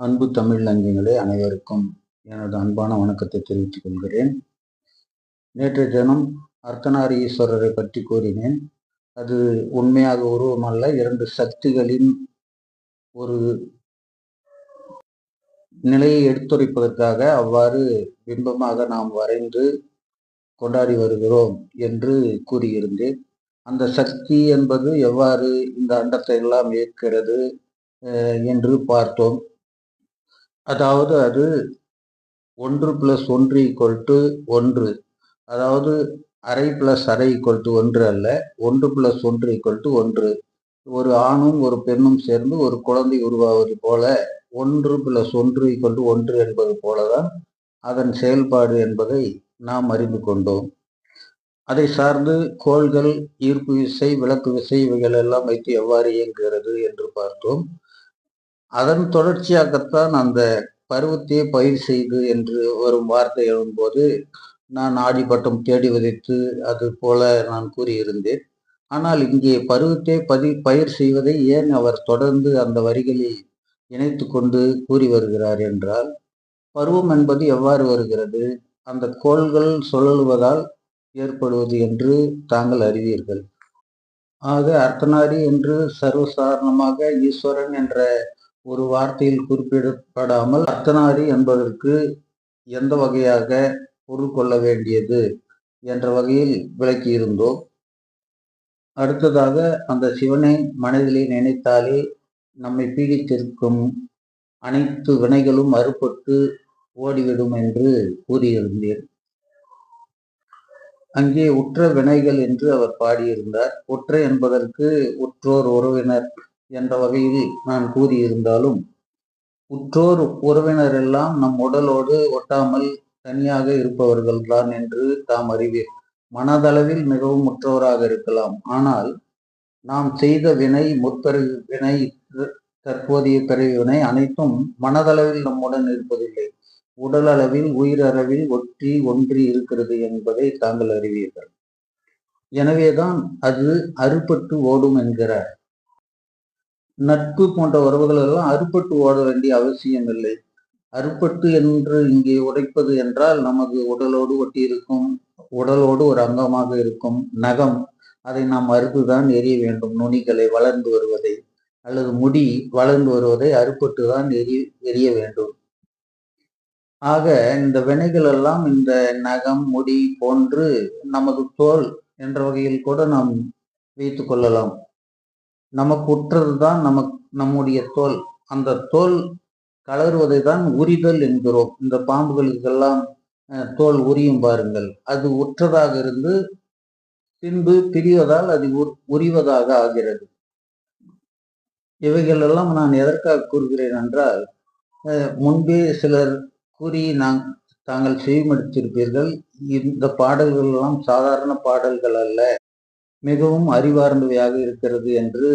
அன்பு தமிழ் நங்கிகளே அனைவருக்கும் எனது அன்பான வணக்கத்தை தெரிவித்துக் கொள்கிறேன். நேற்றைய தினம் அர்த்தநாரீஸ்வரரை பற்றி கூறினேன். அது உண்மையாக உருவமல்ல. இரண்டு சக்திகளின் ஒரு நிலையை எடுத்துரைப்பதற்காக அவ்வாறு பிம்பமாக நாம் வரைந்து கொண்டாடி வருகிறோம் என்று கூறியிருந்தேன். அந்த சக்தி என்பது எவ்வாறு இந்த அண்டத்தை எல்லாம் ஏற்கிறது என்று பார்த்தோம். அதாவது அது ஒன்று பிளஸ் ஒன்று ஈக்குவல் டு ஒன்று. அதாவது அரை பிளஸ் அரை ஈக்குவல் டு ஒன்று அல்ல ஒன்று பிளஸ் ஒன்று ஈக்குவல் டு ஒன்று. ஒரு ஆணும் ஒரு பெண்ணும் சேர்ந்து ஒரு குழந்தை உருவாவது போல ஒன்று பிளஸ் ஒன்று ஈக்குவல் டு ஒன்று என்பது போலதான் அதன் செயல்பாடு என்பதை நாம் அறிந்து கொண்டோம். அதை சார்ந்து கோள்கள் ஈர்ப்பு விசை விளக்கு விசை இவைகள் எல்லாம் வைத்து எவ்வாறு இயங்குகிறது என்று பார்த்தோம். அதன் தொடர்ச்சியாகத்தான் அந்த பருவத்தையே பயிர் செய்து என்று வரும் வார்த்தை எழும்போது நான் ஆடிப்பட்டம் தேடி விதைத்து அது போல நான் கூறியிருந்தேன். ஆனால் இங்கே பருவத்தை பதி பயிர் செய்வதை ஏன் அவர் தொடர்ந்து அந்த வரிகளில் இணைத்து கொண்டு கூறி வருகிறார் என்றால் பருவம் என்பது எவ்வாறு வருகிறது? அந்த கோள்கள் சுழலுவதால் ஏற்படுவது என்று தாங்கள் அறிவீர்கள். ஆக அர்த்தநாரி என்று சர்வசாரணமாக ஈஸ்வரன் என்ற ஒரு வார்த்தையில் குறிப்பிடப்படாமல் அர்த்தநாரி என்பதற்கு எந்த வகையாக பொருள் கொள்ள வேண்டியது என்ற வகையில் விளக்கியிருந்தோம். அடுத்ததாக அந்த சிவனை மனதிலே நினைத்தாலே நம்மை பீடித்திருக்கும் அனைத்து வினைகளும் அறுபட்டு ஓடிவிடும் என்று கூறியிருந்தேன். அங்கே உற்ற வினைகள் என்று அவர் பாடியிருந்தார். உற்ற என்பதற்கு உற்றோர் உறவினர் என்ற வகையில் நான் கூறியிருந்தாலும் உற்றோர் உறவினர் எல்லாம் நம் உடலோடு ஒட்டாமல் தனியாக இருப்பவர்கள்தான் என்று தாம் அறிவீர் மனதளவில் மிகவும் முற்றோராக இருக்கலாம். ஆனால் நாம் செய்த வினை முற்பிறவி வினை தற்போதைய பிறவி வினை அனைத்தும் மனதளவில் நம்முடன் இருப்பதில்லை. உடல் அளவில் உயிரளவில் ஒற்றி ஒன்றி இருக்கிறது என்பதை தாங்கள் அறிவீர்கள். எனவேதான் அது அறுபட்டு ஓடும் என்கிறார். நட்பு போன்ற உறவுகள் எல்லாம் அறுபட்டு ஓட வேண்டிய அவசியம் இல்லை அறுபட்டு என்று இங்கே உடைப்பது என்றால் நமது உடலோடு ஒட்டி இருக்கும் உடலோடு ஒரு அங்கமாக இருக்கும் நகம். அதை நாம் அறுத்துதான் எரிய வேண்டும். நுனிகளை வளர்ந்து வருவதை அல்லது முடி வளர்ந்து வருவதை அறுபட்டு தான் எரி எரிய வேண்டும். ஆக இந்த வினைகள் எல்லாம் இந்த நகம் முடி போன்று நமது தோல் என்ற வகையில் கூட நாம் வைத்து கொள்ளலாம். நமக்கு உற்றது தான் நமக்கு நம்முடைய தோல். அந்த தோல் கலருவதை தான் உரிதல் என்கிறோம். இந்த பாம்புகளுக்கெல்லாம் தோல் உரியும் பாருங்கள். அது உற்றதாக இருந்து பின்பு பிரிவதால் அது உரிவதாக ஆகிறது. இவைகள் எல்லாம் நான் எதற்காக கூறுகிறேன் என்றால் முன்பே சிலர் கூறி நான் தாங்கள் செய்மடித்திருப்பீர்கள். இந்த பாடல்கள் எல்லாம் சாதாரண பாடல்கள் அல்ல. மிகவும் அறிவார்ந்தவையாக இருக்கிறது என்று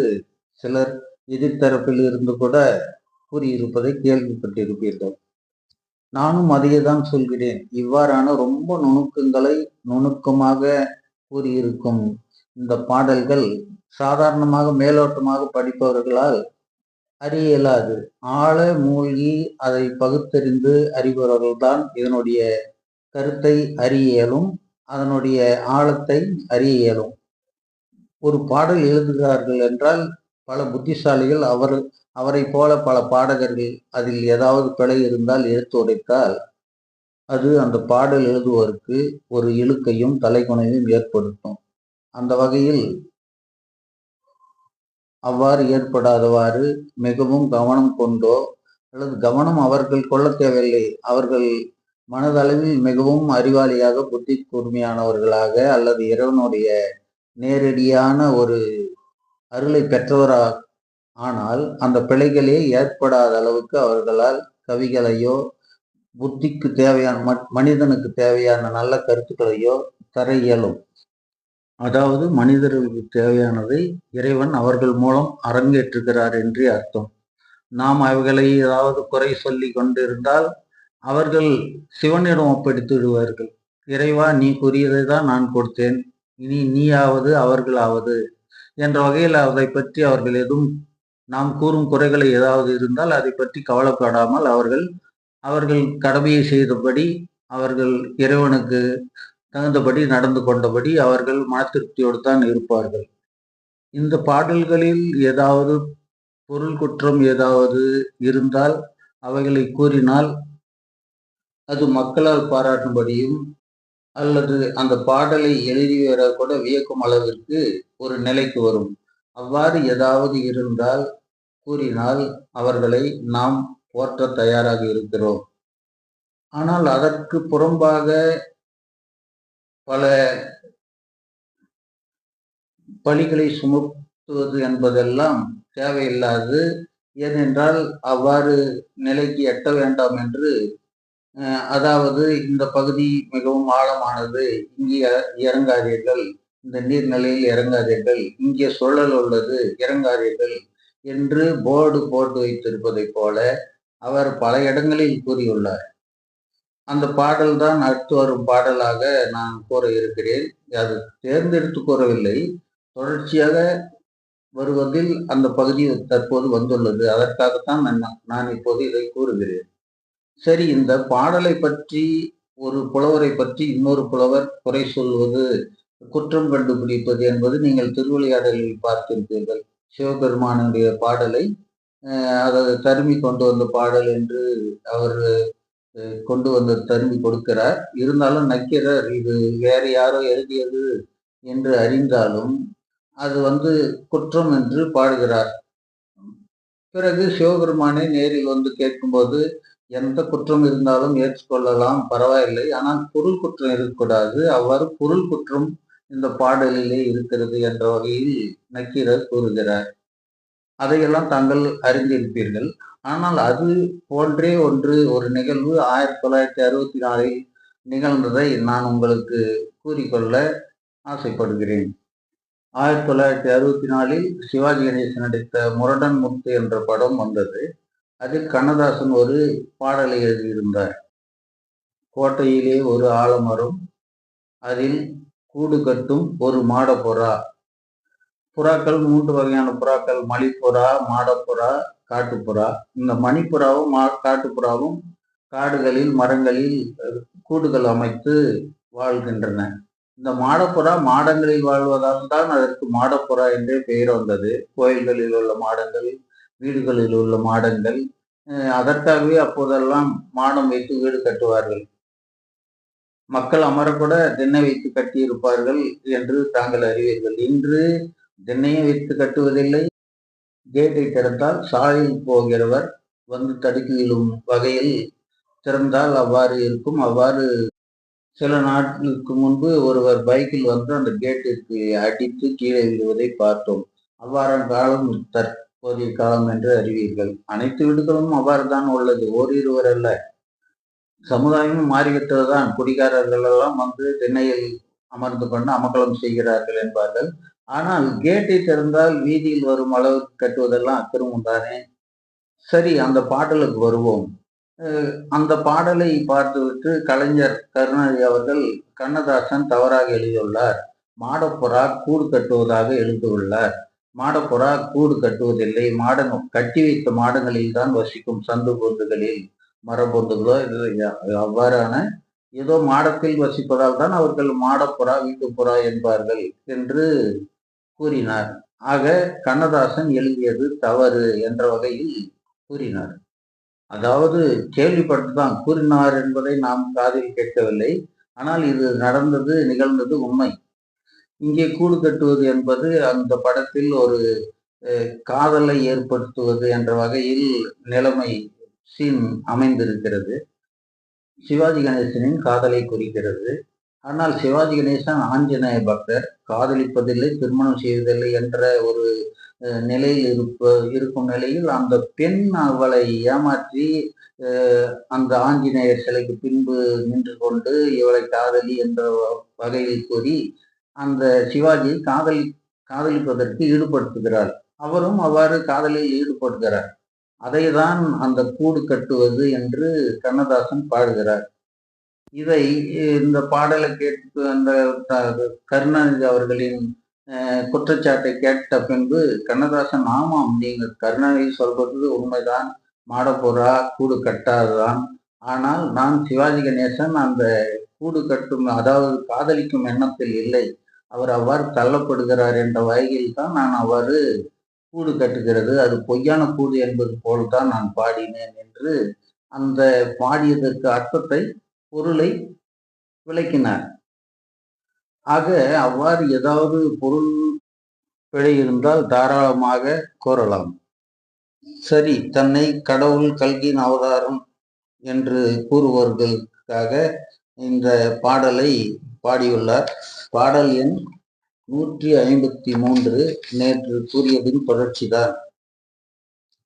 சிலர் எதிர்த்தரப்பில் இருந்து கூட கூறியிருப்பதை கேள்விப்பட்டிருப்பீர்கள். நானும் அதையே தான் சொல்கிறேன். இவ்வாறான ரொம்ப நுணுக்கங்களை நுணுக்கமாக கூறியிருக்கும் இந்த பாடல்கள் சாதாரணமாக மேலோட்டமாக படிப்பவர்களால் அறிய இயலாது ஆழ மூழ்கி அதை பகுத்தறிந்து அறிபவர்கள்தான் இதனுடைய கருத்தை அறிய இயலும் அதனுடைய ஆழத்தை அறிய இயலும் ஒரு பாடல் எழுதுகிறார்கள் என்றால் பல புத்திசாலிகள் அவர் அவரை போல பல பாடகர்கள் அதில் ஏதாவது பிழை இருந்தால் எடுத்து உடைத்தால் அது அந்த பாடல் எழுதுவோருக்கு ஒரு இழுக்கையும் தலைகுனையும் ஏற்படுத்தும். அந்த வகையில் அவ்வாறு ஏற்படாதவாறு மிகவும் கவனம் கொண்டோ அல்லது கவனம் அவர்கள் கொள்ள தேவையில்லை. அவர்கள் மனதளவில் மிகவும் அறிவாளியாக புத்தி கூர்மையானவர்களாக அல்லது இறைவனுடைய நேரடியான ஒரு அருளை பெற்றவராக ஆனால் அந்த பிழைகளே ஏற்படாத அளவுக்கு அவர்களால் கவிகளையோ புத்திக்கு தேவையான மனிதனுக்கு தேவையான நல்ல கருத்துக்களையோ தர இயலும். அதாவது மனிதர்களுக்கு தேவையானதை இறைவன் அவர்கள் மூலம் அரங்கேற்றுகிறார் என்று அர்த்தம். நாம் அவைகளை ஏதாவது குறை சொல்லி கொண்டிருந்தால் அவர்கள் சிவனிடம் ஒப்படைத்து விடுவார்கள். இறைவா நீ கூறியதை தான் நான் கொடுத்தேன். இனி நீயாவது அவர்களாவது என்ற வகையில் அதை பற்றி அவர்கள் எதுவும் நாம் கூறும் குறைகளை ஏதாவது இருந்தால் அதை பற்றி கவலைப்படாமல் அவர்கள் அவர்கள் கடமையை செய்தபடி அவர்கள் இறைவனுக்கு தகுந்தபடி நடந்து கொண்டபடி அவர்கள் மனத்திருப்தியோடு தான் இருப்பார்கள். இந்த பாடல்களில் ஏதாவது பொருள் குற்றம் ஏதாவது இருந்தால் அவைகளை கூறினால் அது மக்களால் பாராட்டும்படியும் அல்லது அந்த பாடலை எழுதியவர கூட வியக்கும் அளவிற்கு ஒரு நிலைக்கு வரும். அவ்வாறு ஏதாவது இருந்தால் கூறினால் அவர்களை நாம் போற்ற தயாராக இருக்கிறோம். ஆனால் அதற்கு புறம்பாக பல பழிகளை சுமத்துவது என்பதெல்லாம் தேவையில்லாது. ஏனென்றால் அவ்வாறு நிலைக்கு எட்ட வேண்டாம் என்று அதாவது இந்த பகுதி மிகவும் ஆழமானது. இங்கே இறங்காதீர்கள். இந்த நீர்நிலையில் இறங்காதீர்கள். இங்கே சுழல் உள்ளது இறங்காதீர்கள் என்று போர்டு போட்டு வைத்திருப்பதைப் போல அவர் பல இடங்களில் கூறியுள்ளார். அந்த பாடல் தான் அடுத்து வரும் பாடலாக நான் கூற இருக்கிறேன். அது தேர்ந்தெடுத்து கூறவில்லை. தொடர்ச்சியாக வருவதில் அந்த பகுதி தற்போது வந்துள்ளது. அதற்காகத்தான் நான் இப்போது இதை கூறுகிறேன். சரி இந்த பாடலை பற்றி ஒரு புலவரை பற்றி இன்னொரு புலவர் குறை சொல்வது குற்றம் கண்டுபிடிப்பது என்பது நீங்கள் திருவிளையாடலில் பார்த்திருப்பீர்கள். சிவபெருமானுடைய பாடலை அதை தருமி கொண்டு வந்த பாடல் என்று அவர் கொண்டு வந்து தருமி கொடுக்கிறார். இருந்தாலும் நக்கீரர் இது வேறு யாரோ எழுதியது என்று அறிந்தாலும் அது வந்து குற்றம் என்று பாடுகிறார். பிறகு சிவபெருமானை நேரில் வந்து கேட்கும்போது எந்த குற்றம் இருந்தாலும் ஏற்றுக்கொள்ளலாம் பரவாயில்லை. ஆனால் பொருள் குற்றம் இருக்கக்கூடாது. அவ்வாறு பொருள் குற்றம் இந்த பாடலிலே இருக்கிறது என்ற வகையில் நக்கீரர் கூறுகிறார். அதையெல்லாம் தாங்கள் அறிந்திருப்பீர்கள். ஆனால் அது போன்றே ஒன்று ஒரு நிகழ்வு ஆயிரத்தி தொள்ளாயிரத்தி அறுபத்தி நாலில் நிகழ்ந்ததை நான் உங்களுக்கு கூறிக்கொள்ள ஆசைப்படுகிறேன். ஆயிரத்தி தொள்ளாயிரத்தி அறுபத்தி நாலில் சிவாஜி கணேசன் நடித்த முரடன் முத்து என்ற படம் வந்தது. அது கண்ணதாசன் ஒரு பாடலை எழுதியிருந்தார். கோட்டையிலே ஒரு ஆலமரம் அதில் கூடு கட்டும் ஒரு மாடப்புறா. புறாக்கள் மூன்று வகையான புறாக்கள் மலிப்புறா மாடப்புறா காட்டுப்புறா. இந்த மணிப்புறாவும் மா காட்டுப்புறாவும் காடுகளில் மரங்களில் கூடுகள் அமைத்து வாழ்கின்றன. இந்த மாடப்புறா மாடங்களில் வாழ்வதால் தான் அதற்கு மாடப்புறா என்றே பெயர் வந்தது. கோயில்களில் உள்ள மாடங்களில் வீடுகளில் உள்ள மாடங்கள் அதற்காகவே அப்போதெல்லாம் மாடம் வைத்து வீடு கட்டுவார்கள். மக்கள் அமரக்கூட திண்ணை வைத்து கட்டியிருப்பார்கள் என்று தாங்கள் அறிவீர்கள். இன்று திண்ணையை வைத்து கட்டுவதில்லை. கேட்டை திறந்தால் சாலையில் போகிறவர் வந்து தடுக்கிலும் வகையில் திறந்தால் அவ்வாறு இருக்கும். அவ்வாறு சில நாட்களுக்கு முன்பு ஒருவர் பைக்கில் வந்து அந்த கேட்டிற்கு அடித்து கீழே விழுவதை பார்த்தோம். அவ்வாறான காலம் போதிய காலம் என்று அறிவீர்கள். அனைத்து வீடுகளும் அவ்வாறுதான் உள்ளது. ஓரிருவர் அல்ல. சமுதாயமும் மாறிவிட்டதுதான். குடிகாரர்கள் எல்லாம் வந்து திண்ணையில் அமர்ந்து கொண்டு அமக்கலம் செய்கிறார்கள் என்பார்கள். ஆனால் கேட்டை திறந்தால் வீதியில் வரும் அளவுக்கு கட்டுவதெல்லாம் அக்கிரமம் தானே சரி அந்த பாடலுக்கு வருவோம். அந்த பாடலை பார்த்துவிட்டு கலைஞர் கருணாநிதி அவர்கள் கண்ணதாசன் தவறாக எழுதியுள்ளார். மாடப்புறா கூடு கட்டுவதாக எழுதியுள்ளார். மாடப்புறா கூடு கட்டுவதில்லை. மாடம் கட்டி வைத்த மாடங்களில் தான் வசிக்கும் சந்து பொந்துகளில் மரபொந்துகளோ அவ்வாறான ஏதோ மாடத்தில் வசிப்பதால் தான் அவர்கள் மாடப்புறா வீட்டுப்புறா என்பார்கள் என்று கூறினார். ஆக கண்ணதாசன் எழுதியது தவறு என்ற வகையில் கூறினார். அதாவது கேள்விப்பட்டுதான் கூறினார் என்பதை நாம் காதில் கேட்கவில்லை. ஆனால் இது நடந்தது நிகழ்ந்தது உண்மை. இங்கே கூடு கட்டுவது என்பது அந்த படத்தில் ஒரு காதலை ஏற்படுத்துவது என்ற வகையில் நிலைமை சீன் அமைந்திருக்கிறது. சிவாஜி கணேசனின் காதலை குறிக்கிறது. ஆனால் சிவாஜி கணேசன் ஆஞ்சநேய பக்தர் காதலிப்பதில்லை திருமணம் செய்வதில்லை என்ற ஒரு நிலையில் இருப்ப இருக்கும் நிலையில் அந்த பெண் அவளை ஏமாற்றி அந்த ஆஞ்சநேயர் சிலைக்கு பின்பு நின்று கொண்டு இவளை காதலி என்ற வகையில் கூறி அந்த சிவாஜி காதலி காதலிப்பதற்கு ஈடுபடுத்துகிறார். அவரும் அவ்வாறு காதலில் ஈடுபடுகிறார். அதை தான் அந்த கூடு கட்டுவது என்று கண்ணதாசன் பாடுகிறார். இதை இந்த பாடலை கேட்டு அந்த கருணாநிதி அவர்களின் குற்றச்சாட்டை கேட்ட பின்பு கண்ணதாசன் ஆமாம் நீங்கள் கருணாநிதி சொல்வது உண்மைதான். மாடப்புறா கூடு கட்டாதுதான் ஆனால் நான் சிவாஜி கணேசன் அந்த கூடு கட்டும் அதாவது காதலிக்கும் எண்ணத்தில் இல்லை. அவர் அவ்வாறு தள்ளப்படுகிறார் என்ற வகையில் தான் நான் அவ்வாறு கூடு கட்டுகிறது. அது பொய்யான கூடு என்பது போல் தான் நான் பாடினேன் என்று அந்த பாடியதற்கு அர்த்தத்தை பொருளை விளக்கினார். ஆக அவ்வாறு ஏதாவது பொருள் பிழை இருந்தால் தாராளமாக கோரலாம். சரி தன்னை கடவுள் கல்கியின் அவதாரம் என்று கூறுபவர்களுக்காக இந்த பாடலை பாடியுள்ளார். பாடல் எண் நூற்றி ஐம்பத்தி மூன்று. நேற்று கூறியதின் தொடர்ச்சிதான்.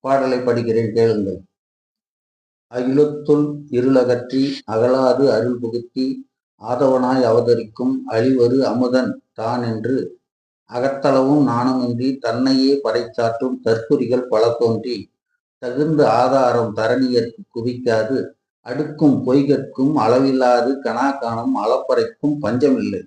பாடலை படிக்கிறேன் கேளுங்கள். அகிலத்துள் இருளகற்றி அகலாது அருள் புகுத்தி ஆதவனாய் அவதரிக்கும் அழிவரு அமுதன் தான் என்று அகத்தளவும் நாணமின்றி தன்னையே பறைச்சாற்றும் தற்குறிகள் பல தோன்றி தகுந்த ஆதாரம் தரணியற்கு குவிக்காது அடுக்கும் பொய்கற்கும் அளவில்லாது கணாக்காணும் அளப்பறைக்கும் பஞ்சமில்லை.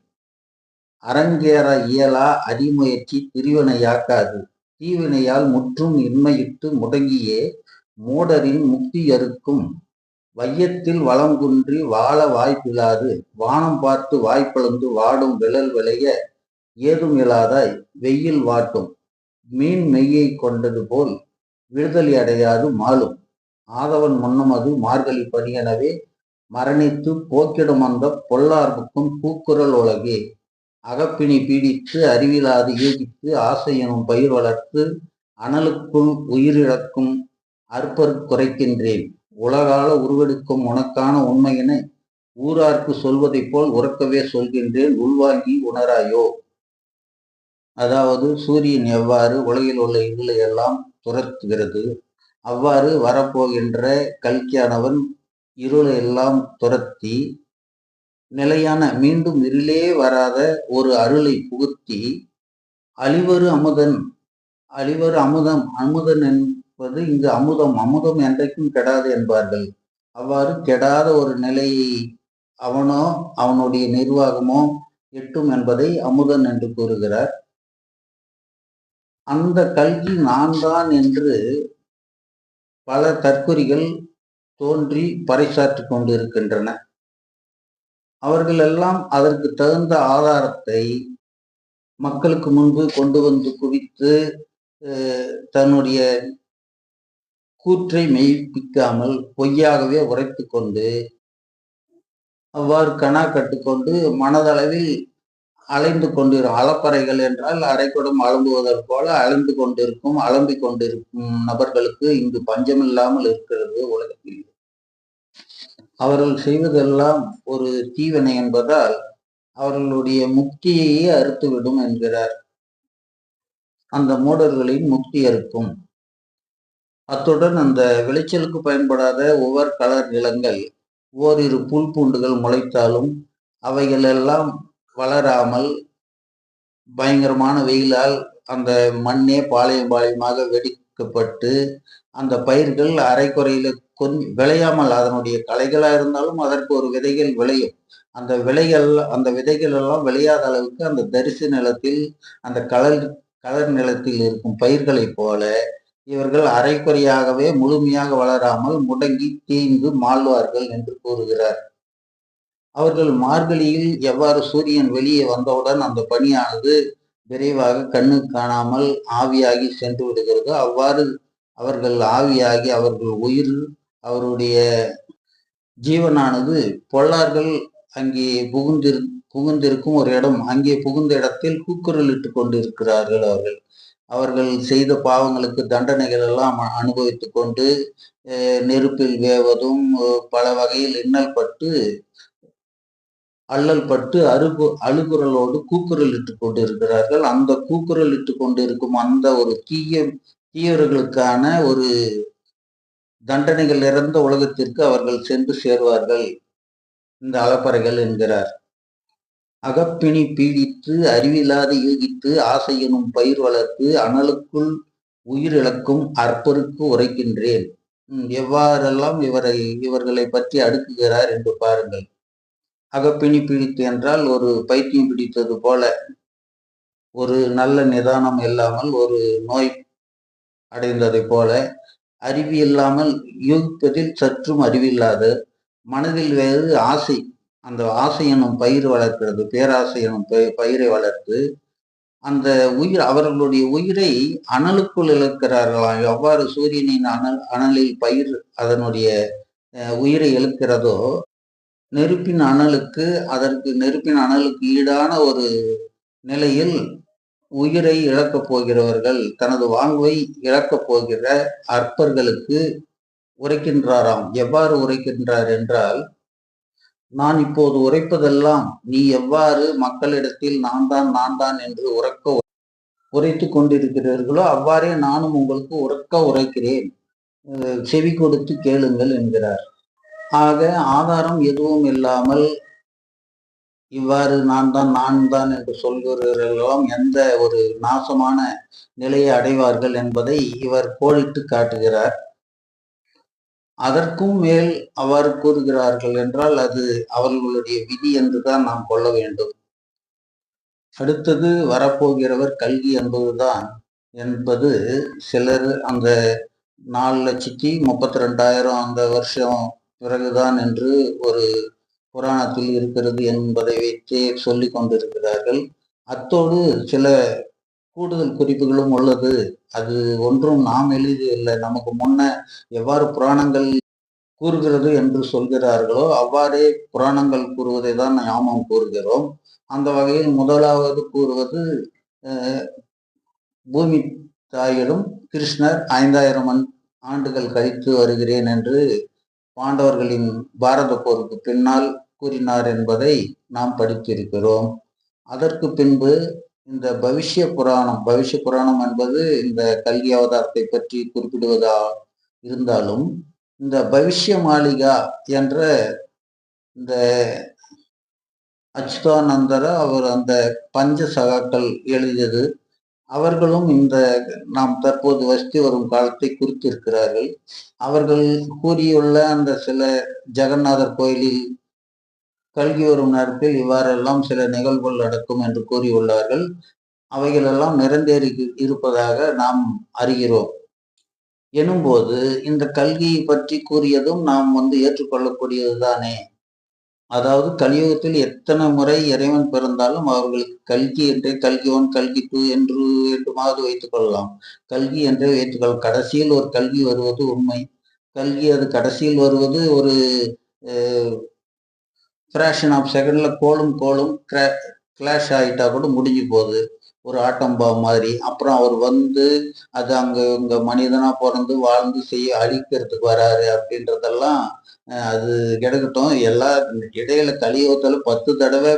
அரங்கேற இயலா அடிமுயற்சி திரிவினையாக்காது தீவினையால் முற்றும் இன்மையிட்டு முடங்கியே மூடரின் முக்தி அறுக்கும். வையத்தில் வளம் குன்றி வாழ வாய்ப்பில்லாது வானம் பார்த்து வாய்ப்பளந்து வாடும் விழல் விளைய ஏதும் இல்லாதாய் வெயில் வாட்டும். மீன் மெய்யை கொண்டது போல் விடுதலை அடையாது மாளும் ஆதவன் முன்னமது மார்கழி பணியெனவே மரணித்து போக்கிடும் அந்த பொல்லார்புக்கும் பூக்குரல் உலகே. அகப்பிணி பீடித்து அறிவிலாது ஏகித்து ஆசை எனும் பயிர் வளர்த்து அனலுக்குள் உயிரிழக்கும் அற்பர் குறைக்கின்றேன். உலகால உருவெடுக்கும் உனக்கான உண்மையினை ஊரார்க்கு சொல்வதைப் போல் உறக்கவே சொல்கின்றேன். உள்வாங்கி உணராயோ? அதாவது சூரியன் எவ்வாறு உலகில் உள்ள இருளை எல்லாம் துரத்துகிறது? அவ்வாறு வரப்போகின்ற கல்கியானவன் இருளை எல்லாம் துரத்தி நிலையான மீண்டும் இருளே வராத ஒரு அருளை புகுத்தி அழிவரு அமுதன் அழிவரு அமுதம் அமுதன் என்பது இங்கு அமுதம் அமுதம் என்றைக்கும் கெடாது என்பார்கள். அவ்வாறு கெடாத ஒரு நிலையை அவனோ அவனுடைய நிர்வாகமோ எட்டும் என்பதை அமுதன் என்று கூறுகிறார். அந்த கல்வி நான் தான் என்று பல தற்கொறிகள் தோன்றி பறைசாற்றி கொண்டிருக்கின்றன. அவர்கள் எல்லாம் அதற்கு தகுந்த ஆதாரத்தை மக்களுக்கு முன்பு கொண்டு வந்து குவித்து தன்னுடைய கூற்றை மெய்ப்பிக்காமல் பொய்யாகவே உரைத்து கொண்டு அவ்வாறு கணா கட்டுக்கொண்டு மனதளவில் அலைந்து கொண்டிருக்கும். அலப்பறைகள் என்றால் அரைக்குடம் அலம்புவதற்கு போல அலைந்து கொண்டிருக்கும் அலம்பிக் கொண்டிருக்கும் நபர்களுக்கு இங்கு பஞ்சமில்லாமல் இருக்கிறது உலகத்தில். அவர்கள் செய்வதெல்லாம் ஒரு தீவினை என்பதால் அவர்களுடைய முக்தியையே அறுத்துவிடும் என்கிறார். அந்த மூடர்களின் முக்தி அறுக்கும். அத்துடன் அந்த விளைச்சலுக்கு பயன்படாத ஒவ்வொரு கலர் நிலங்கள் ஓரிரு புல் பூண்டுகள் முளைத்தாலும் அவைகள் எல்லாம் வளராமல் பயங்கரமான வெயிலால் அந்த மண்ணே பாளையம் பாளையமாக வெடிக்கப்பட்டு அந்த பயிர்கள் அரைக்குறையில கொஞ்சம் விளையாமல் அதனுடைய களைகளா இருந்தாலும் அதற்கு ஒரு விதைகள் விளையும். அந்த விலைகள் அந்த விதைகள் எல்லாம் விளையாத அளவுக்கு அந்த தரிசு நிலத்தில் அந்த கலர் கலர் நிலத்தில் இருக்கும் பயிர்களைப் போல இவர்கள் அரைக்குறையாகவே முழுமையாக வளராமல் முடங்கி தீங்கு மாழ்வார்கள் என்று கூறுகிறார். அவர்கள் மார்கழியில் எவ்வாறு சூரியன் வெளியே வந்தவுடன் அந்த பணியானது விரைவாக கண்ணு காணாமல் ஆவியாகி சென்று விடுகிறதோ. அவ்வாறு அவர்கள் ஆவியாகி அவர்கள் உயிர் அவருடைய ஜீவனானது பொள்ளார்கள் அங்கே புகுந்திரு புகுந்திருக்கும் ஒரு இடம். அங்கே புகுந்த இடத்தில் கூக்குரலிட்டு இட்டு கொண்டிருக்கிறார்கள் அவர்கள். அவர்கள் செய்த பாவங்களுக்கு தண்டனைகள் எல்லாம் அனுபவித்து கொண்டு நெருப்பில் வேவதும் பல வகையில் இன்னல் பட்டு அல்லல் பட்டு அருகு அழுகுரலோடு கூக்குரல் இட்டு அந்த கூக்குரல் இட்டு அந்த ஒரு தீய தீயவர்களுக்கான ஒரு தண்டனைகள் நிறந்த உலகத்திற்கு அவர்கள் சென்று சேருவார்கள். இந்த அலப்பறைகள் என்கிறார். அகப்பிணி பீடித்து அறிவில்லாது யூகித்து ஆசையெனும் பயிர் வளர்த்து அனலுக்குள் உயிரிழக்கும் அற்பருக்கு உரைக்கின்றேன். எவ்வாறெல்லாம் இவரை இவர்களை பற்றி அடுக்குகிறார் என்று பாருங்கள். அகப்பிணி பிடித்து என்றால் ஒரு பைத்தியம் பிடித்தது போல ஒரு நல்ல நிதானம் இல்லாமல் ஒரு நோய் அடைந்ததை போல அறிவில்லாமல் யூகிப்பதில் சற்றும் அறிவில்லாது மனதில் வேறு ஆசை அந்த ஆசை எனும் பயிர் வளர்க்கிறது பேராசை எனும் பயிரை வளர்த்து அந்த உயிர் அவர்களுடைய உயிரை அனலுக்குள் இழக்கிறார்களாம் எவ்வாறு சூரியனின் அனல் அனலில் பயிர் அதனுடைய உயிரை இழுக்கிறதோ நெருப்பின் அனலுக்கு அதற்கு நெருப்பின் அனலுக்கு ஈடான ஒரு நிலையில் உயிரை இழக்கப் போகிறவர்கள் தனது வாழ்வை இழக்கப் போகிற அற்பர்களுக்கு உரைக்கின்றாராம். எவ்வாறு உரைக்கின்றார் என்றால் நான் இப்போது உரைப்பதெல்லாம் நீ எவ்வாறு மக்களிடத்தில் நான் தான் நான் தான் என்று உறக்க உரைத்து கொண்டிருக்கிறீர்களோ அவ்வாறே நானும் உங்களுக்கு உறக்க உரைக்கிறேன். செவி கொடுத்து கேளுங்கள் என்கிறார். ஆக ஆதாரம் எதுவும் இல்லாமல் இவ்வாறு நான் தான் நான் தான் என்று சொல்கிறவர்களெல்லாம் எந்த ஒரு நாசமான நிலையை அடைவார்கள் என்பதை இவர் கோடிட்டு காட்டுகிறார். அதற்கும் மேல் அவ்வாறு கூறுகிறார்கள் என்றால் அது அவர்களுடைய விதி என்றுதான் நாம் கொள்ள வேண்டும். அடுத்தது வரப்போகிறவர் கல்வி என்பதுதான் என்பது சிலர் அந்த நாலு லட்சத்தி முப்பத்தி ரெண்டாயிரம் அந்த வருஷம் பிறகுதான் என்று ஒரு புராணத்தில் இருக்கிறது என்பதை வைத்தே சொல்லி கொண்டிருக்கிறார்கள். அத்தோடு சில கூடுதல் குறிப்புகளும் உள்ளது. அது ஒன்றும் நாம் எழுதியதில்லை நமக்கு முன்ன எவ்வாறு புராணங்கள் கூறுகிறது என்று சொல்கிறார்களோ அவ்வாறே புராணங்கள் கூறுவதை தான் நாமும் கூறுகிறோம். அந்த வகையில் முதலாவது கூறுவது பூமி தாயிடம் கிருஷ்ணர் ஐந்தாயிரம் ஆண்டுகள் கழித்து வருகிறேன் என்று பாண்டவர்களின் பாரத போருக்கு பின்னால் கூறினார் என்பதை நாம் படித்திருக்கிறோம். அதற்கு பின்பு இந்த பவிஷ்ய புராணம் பவிஷ்ய புராணம் என்பது இந்த கல்வி அவதாரத்தை பற்றி குறிப்பிடுவதா இருந்தாலும் இந்த பவிஷ்ய மாளிகா என்ற இந்த அச்சுதானந்தர அவர் அந்த பஞ்ச சகாக்கள் எழுதியது அவர்களும் இந்த நாம் தற்போது வசித்து வரும் காலத்தை குறித்திருக்கிறார்கள். அவர்கள் கூறியுள்ள அந்த சில ஜெகநாதர் கோயிலில் கல்கி வரும் நேரத்தில் இவ்வாறெல்லாம் சில நிகழ்வுகள் நடக்கும் என்று கூறியுள்ளார்கள். அவைகளெல்லாம் நிறந்தேறி இருப்பதாக நாம் அறிகிறோம். எனும்போது இந்த கல்வியை பற்றி கூறியதும் நாம் வந்து ஏற்றுக்கொள்ளக்கூடியது தானே அதாவது கலியுகத்தில் எத்தனை முறை இறைவன் பிறந்தாலும் அவர்களுக்கு கல்கி என்றே கல்கி ஒன் கல்கி டூ என்று வேண்டுமாவது வைத்துக் கொள்ளலாம். கல்கி என்றே வைத்துக்கொள்ளலாம் கடைசியில் ஒரு கல்வி வருவது உண்மை. கல்வி அது கடைசியில் வருவது ஒரு ஃப்ராக்ஷன் ஆஃப் செகண்ட்ல கோலும் கோலும் கிளாஷ் ஆகிட்டா கூட முடிஞ்சு போகுது. ஒரு ஆட்டம் பாம் மாதிரி. அப்புறம் அவர் வந்து அது அங்கே இங்கே மனிதனாக பிறந்து வாழ்ந்து செய்ய அழிக்கிறதுக்கு வராரு அப்படின்றதெல்லாம் அது கிடக்கட்டும். எல்லா இடையில கலியுகத்துல பத்து தடவை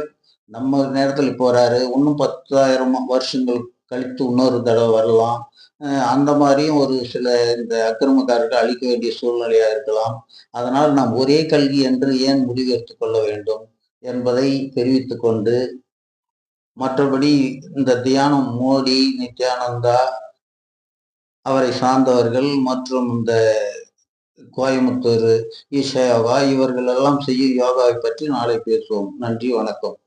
நம்ம நேரத்துல போறாரு இன்னும் பத்தாயிரம் வருஷங்கள் கழித்து இன்னொரு தடவை வரலாம். அந்த மாதிரியும் ஒரு சில இந்த அக்கிரமக்காரர்கள் அழிக்க வேண்டிய சூழ்நிலையா இருக்கலாம். அதனால் நாம் ஒரே கல்வி என்று ஏன் முடிவெடுத்து கொள்ள வேண்டும் என்பதை தெரிவித்து கொண்டு மற்றபடி இந்த தியானம் மோடி நித்யானந்தா அவரை சார்ந்தவர்கள் மற்றும் இந்த கோயமுத்தூர் ஈஷா இவர்கள் எல்லாம் செய்யும் யோகாவை பற்றி நாளை பேசுவோம். நன்றி வணக்கம்.